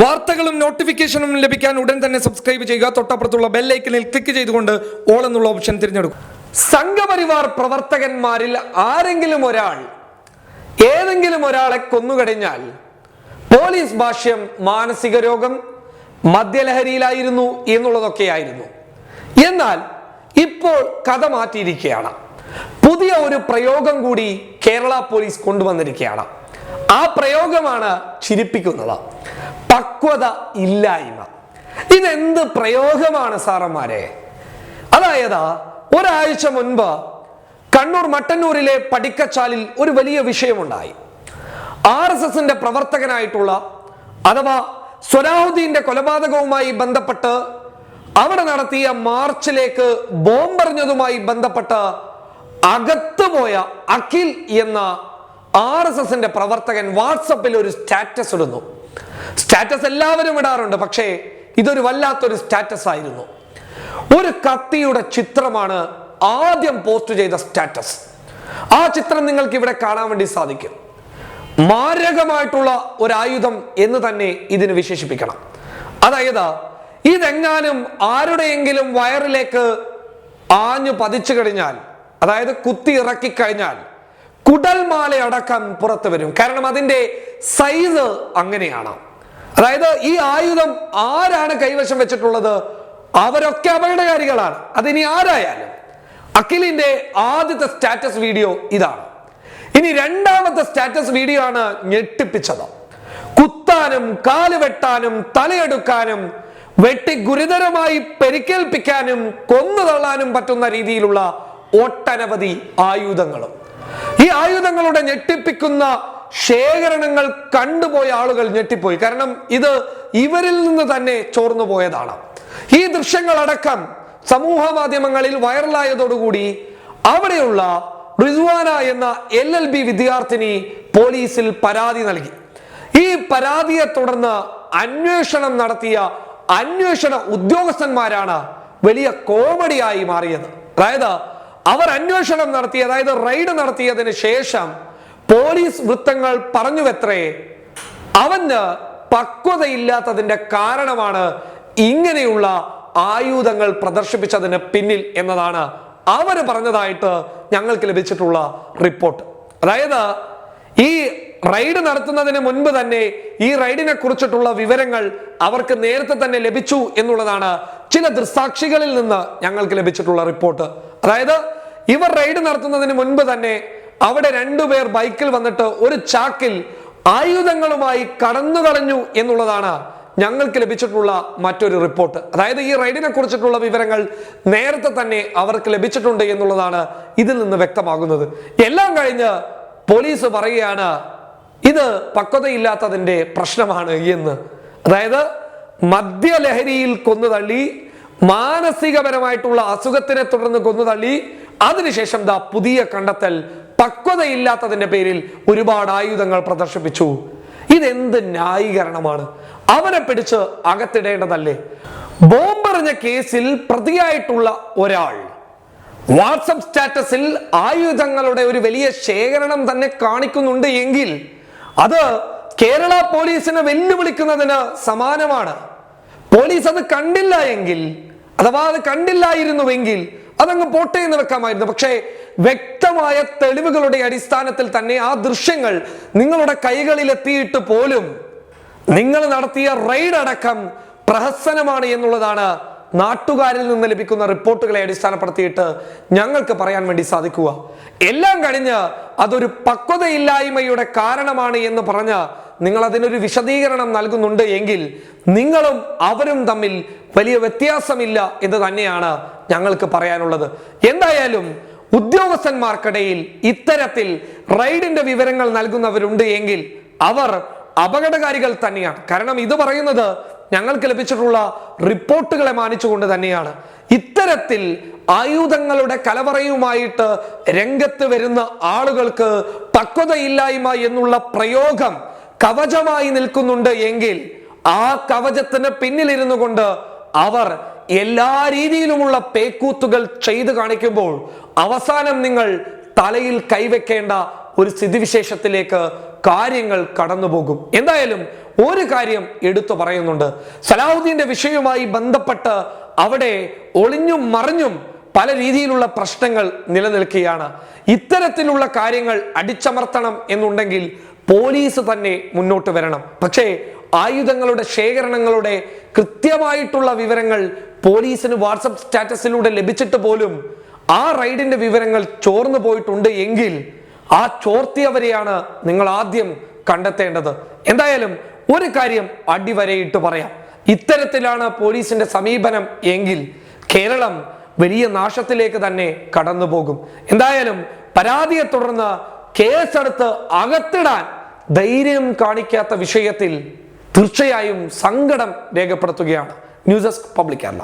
വാർത്തകളും നോട്ടിഫിക്കേഷനും ലഭിക്കാൻ ഉടൻ തന്നെ സബ്സ്ക്രൈബ് ചെയ്യുക. തൊട്ടപ്പുറത്തുള്ള ബെല്ലൈക്കനിൽ ക്ലിക്ക് ചെയ്തുകൊണ്ട് ഓൾ എന്നുള്ള ഓപ്ഷൻ തിരഞ്ഞെടുക്കും സംഘപരിവാർ പ്രവർത്തകന്മാരിൽ ആരെങ്കിലും ഒരാൾ ഏതെങ്കിലും ഒരാളെ കൊന്നുകഴിഞ്ഞാൽ പോലീസ് ഭാഷ്യം മാനസിക രോഗം മദ്യലഹരിയിലായിരുന്നു എന്നുള്ളതൊക്കെയായിരുന്നു. എന്നാൽ ഇപ്പോൾ കഥ മാറ്റിയിരിക്കുകയാണ്. പുതിയ ഒരു പ്രയോഗം കൂടി കേരള പോലീസ് കൊണ്ടുവന്നിരിക്കുകയാണ്. ആ പ്രയോഗമാണ് ചിരിപ്പിക്കുന്നത്. പക്വത ഇല്ലായ്മ. ഇതെന്ത് പ്രയോഗമാണ് സാറന്മാരെ? അതായത് ഒരാഴ്ച മുൻപ് കണ്ണൂർ മട്ടന്നൂരിലെ പടിക്കച്ചാലിൽ ഒരു വലിയ വിഷയമുണ്ടായി. ആർ എസ് എസിന്റെ പ്രവർത്തകനായിട്ടുള്ള അഥവാ സ്വലാഹുദ്ദീന്റെ കൊലപാതകവുമായി ബന്ധപ്പെട്ട് അവിടെ നടത്തിയ മാർച്ചിലേക്ക് ബോംബെറിഞ്ഞതുമായി ബന്ധപ്പെട്ട് അകത്ത് പോയ അഖിൽ എന്ന ആർ എസ് എസിന്റെ പ്രവർത്തകൻ വാട്സപ്പിൽ ഒരു സ്റ്റാറ്റസ് ഇടുന്നു. സ്റ്റാറ്റസ് എല്ലാവരും ഇടാറുണ്ട്. പക്ഷേ ഇതൊരു വല്ലാത്തൊരു സ്റ്റാറ്റസ് ആയിരുന്നു. ഒരു കത്തിയുടെ ചിത്രമാണ് ആദ്യം പോസ്റ്റ് ചെയ്ത സ്റ്റാറ്റസ് ആ ചിത്രം നിങ്ങൾക്ക് ഇവിടെ കാണാൻ വേണ്ടി സാധിക്കും. മാരകമായിട്ടുള്ള ഒരു ആയുധം എന്ന് തന്നെ ഇതിന് വിശേഷിപ്പിക്കണം. അതായത് ഇതെങ്ങാനും ആരുടെയെങ്കിലും വയറിലേക്ക് ആഞ്ഞു പതിച്ചു കഴിഞ്ഞാൽ അതായത് കുത്തി ഇറക്കി കഴിഞ്ഞാൽ കുടൽമാല അടക്കം പുറത്തു വരും. കാരണം അതിന്റെ സൈസ് അങ്ങനെയാണ്. അതായത് ഈ ആയുധം ആരാണ് കൈവശം വെച്ചിട്ടുള്ളത്? അവരൊക്കെ അപകടകാരികളാണ് അതിനി ആരായാലും അഖിലിന്റെ ആദ്യത്തെ സ്റ്റാറ്റസ് വീഡിയോ ഇതാണ്. ഇനി രണ്ടാമത്തെ സ്റ്റാറ്റസ് വീഡിയോ ആണ് ഞെട്ടിപ്പിച്ചത്. കുത്താനും കാൽ വെട്ടാനും തലയെടുക്കാനും വെട്ടി ഗുരുതരമായി പരിക്കേൽപ്പിക്കാനും കൊന്നു തള്ളാനും പറ്റുന്ന രീതിയിലുള്ള ഒട്ടനവധി ആയുധങ്ങളും. ഈ ആയുധങ്ങളുടെ ഞെട്ടിപ്പിക്കുന്ന ശേഖരണങ്ങൾ കണ്ടുപോയ ആളുകൾ ഞെട്ടിപ്പോയി. കാരണം ഇത് ഇവരിൽ നിന്ന് തന്നെ ചോർന്നു പോയതാണ്. ഈ ദൃശ്യങ്ങളടക്കം സമൂഹ മാധ്യമങ്ങളിൽ വൈറലായതോടുകൂടി അവിടെയുള്ള റിസ്വാന എന്ന എൽ എൽ ബി വിദ്യാർത്ഥിനി പോലീസിൽ പരാതി നൽകി. ഈ പരാതിയെ തുടർന്ന് അന്വേഷണം നടത്തിയ അന്വേഷണ ഉദ്യോഗസ്ഥന്മാരാണ് വലിയ കോമഡിയായി മാറിയത്. അതായത് അവർ അന്വേഷണം നടത്തി അതായത് റെയ്ഡ് നടത്തിയതിന് ശേഷം പോലീസ് വൃത്തങ്ങൾ പറഞ്ഞുവെത്രേ? അവന് പക്വതയില്ലാത്തതിന്റെ കാരണമാണ് ഇങ്ങനെയുള്ള ആയുധങ്ങൾ പ്രദർശിപ്പിച്ചതിന് പിന്നിൽ എന്നതാണ് അവർ പറഞ്ഞതായിട്ട് ഞങ്ങൾക്ക് ലഭിച്ചിട്ടുള്ള റിപ്പോർട്ട്. അതായത് ഈ റൈഡ് നടത്തുന്നതിന് മുൻപ് തന്നെ ഈ റൈഡിനെ കുറിച്ചിട്ടുള്ള വിവരങ്ങൾ അവർക്ക് നേരത്തെ തന്നെ ലഭിച്ചു എന്നുള്ളതാണ് ചില ദൃസാക്ഷികളിൽ നിന്ന് ഞങ്ങൾക്ക് ലഭിച്ചിട്ടുള്ള റിപ്പോർട്ട്. അതായത് ഇവർ റൈഡ് നടത്തുന്നതിന് മുൻപ് തന്നെ അവിടെ രണ്ടുപേർ ബൈക്കിൽ വന്നിട്ട് ഒരു ചാക്കിൽ ആയുധങ്ങളുമായി കടന്നു കളഞ്ഞു എന്നുള്ളതാണ് ഞങ്ങൾക്ക് ലഭിച്ചിട്ടുള്ള മറ്റൊരു റിപ്പോർട്ട്. അതായത് ഈ റൈഡിനെ കുറിച്ചിട്ടുള്ള വിവരങ്ങൾ നേരത്തെ തന്നെ അവർക്ക് ലഭിച്ചിട്ടുണ്ട് എന്നുള്ളതാണ് ഇതിൽ നിന്ന് വ്യക്തമാകുന്നത്. എല്ലാം കഴിഞ്ഞ് പോലീസ് പറയുകയാണ് ഇത് പക്വതയില്ലാത്തതിന്റെ പ്രശ്നമാണ് എന്ന്. അതായത് മദ്യലഹരിയിൽ കൊന്നു തള്ളി മാനസികപരമായിട്ടുള്ള അസുഖത്തിനെ തുടർന്ന് കൊന്നു തള്ളി അതിനുശേഷം ദാ പുതിയ കണ്ടെത്തൽ പക്വതയില്ലാത്തതിന്റെ പേരിൽ ഒരുപാട് ആയുധങ്ങൾ പ്രദർശിപ്പിച്ചു. ഇതെന്ത് ന്യായീകരണമാണ്? അവനെ പിടിച്ച് അകത്തിടേണ്ടതല്ലേ? ബോംബെറിഞ്ഞ കേസിൽ പ്രതിയായിട്ടുള്ള ഒരാൾ. വാട്സപ്പ് സ്റ്റാറ്റസിൽ ആയുധങ്ങളുടെ ഒരു വലിയ ശേഖരണം തന്നെ കാണിക്കുന്നുണ്ട് എങ്കിൽ അത് കേരള പോലീസിനെ വെല്ലുവിളിക്കുന്നതിന് സമാനമാണ്. പോലീസ് അത് കണ്ടില്ല എങ്കിൽ അഥവാ അത് കണ്ടില്ലായിരുന്നുവെങ്കിൽ അതങ്ങ് പോട്ടെ നടക്കാമായിരുന്നു പക്ഷേ വ്യക്തമായ തെളിവുകളുടെ അടിസ്ഥാനത്തിൽ തന്നെ ആ ദൃശ്യങ്ങൾ നിങ്ങളുടെ കൈകളിൽ എത്തിയിട്ട് പോലും നിങ്ങൾ നടത്തിയ റെയ്ഡ് അടക്കം പ്രഹസനമാണ് എന്നുള്ളതാണ് നാട്ടുകാരിൽ നിന്ന് ലഭിക്കുന്ന റിപ്പോർട്ടുകളെ അടിസ്ഥാനപ്പെടുത്തിയിട്ട് ഞങ്ങൾക്ക് പറയാൻ വേണ്ടി സാധിക്കുക. എല്ലാം കഴിഞ്ഞ് അതൊരു പക്വതയില്ലായ്മയുടെ കാരണമാണ് എന്ന് പറഞ്ഞ് നിങ്ങൾ അതിനൊരു വിശദീകരണം നൽകുന്നുണ്ട് എങ്കിൽ നിങ്ങളും അവരും തമ്മിൽ വലിയ വ്യത്യാസമില്ല എന്ന് തന്നെയാണ് ഞങ്ങൾക്ക് പറയാനുള്ളത്. എന്തായാലും ഉദ്യോഗസ്ഥന്മാർക്കിടയിൽ ഇത്തരത്തിൽ റൈഡിന്റെ വിവരങ്ങൾ നൽകുന്നവരുണ്ട് എങ്കിൽ അവർ അപകടകാരികൾ തന്നെയാണ്. കാരണം ഇത് പറയുന്നത് ഞങ്ങൾക്ക് ലഭിച്ചിട്ടുള്ള റിപ്പോർട്ടുകളെ മാനിച്ചുകൊണ്ട് തന്നെയാണ്. ഇത്തരത്തിൽ ആയുധങ്ങളുടെ കലവറയുമായിട്ട് രംഗത്ത് വരുന്ന ആളുകൾക്ക് പക്വതയില്ലായ്മ എന്നുള്ള പ്രയോഗം കവചമായി നിൽക്കുന്നുണ്ട് എങ്കിൽ ആ കവചത്തിന് പിന്നിലിരുന്നു കൊണ്ട് അവർ എല്ലാ രീതിയിലുമുള്ള പേക്കൂത്തുകൾ ചെയ്തു കാണിക്കുമ്പോൾ അവസാനം നിങ്ങൾ തലയിൽ കൈവെക്കേണ്ട ഒരു സ്ഥിതിവിശേഷത്തിലേക്ക് കാര്യങ്ങൾ കടന്നുപോകും. എന്തായാലും ഒരു കാര്യം എടുത്തു പറയുന്നുണ്ട്. സലാഹുദ്ദീന്റെ വിഷയവുമായി ബന്ധപ്പെട്ട് അവിടെ ഒളിഞ്ഞും മറിഞ്ഞും പല രീതിയിലുള്ള പ്രശ്നങ്ങൾ നിലനിൽക്കുകയാണ്. ഇത്തരത്തിലുള്ള കാര്യങ്ങൾ അടിച്ചമർത്തണം എന്നുണ്ടെങ്കിൽ പോലീസ് തന്നെ മുന്നോട്ട് വരണം. പക്ഷേ ആയുധങ്ങളുടെ ശേഖരണങ്ങളുടെ കൃത്യമായിട്ടുള്ള വിവരങ്ങൾ പോലീസിന് വാട്സപ്പ് സ്റ്റാറ്റസിലൂടെ ലഭിച്ചിട്ട് പോലും ആ റൈഡിന്റെ വിവരങ്ങൾ ചോർന്നു പോയിട്ടുണ്ട് എങ്കിൽ ആ ചോർത്തിയവരെയാണ് നിങ്ങൾ ആദ്യം കണ്ടെത്തേണ്ടത്. എന്തായാലും ഒരു കാര്യം അടിവരയിട്ട് പറയാം. ഇത്തരത്തിലാണ് പോലീസിന്റെ സമീപനം എങ്കിൽ കേരളം വലിയ നാശത്തിലേക്ക് തന്നെ കടന്നു പോകും എന്തായാലും പരാതിയെ തുടർന്ന് കേസെടുത്ത് അകത്തിടാൻ ധൈര്യം കാണിക്കാത്ത വിഷയത്തിൽ തീർച്ചയായും സങ്കടം രേഖപ്പെടുത്തുകയാണ് ന്യൂസ് ഡെസ്ക് പബ്ലിക് കേരള.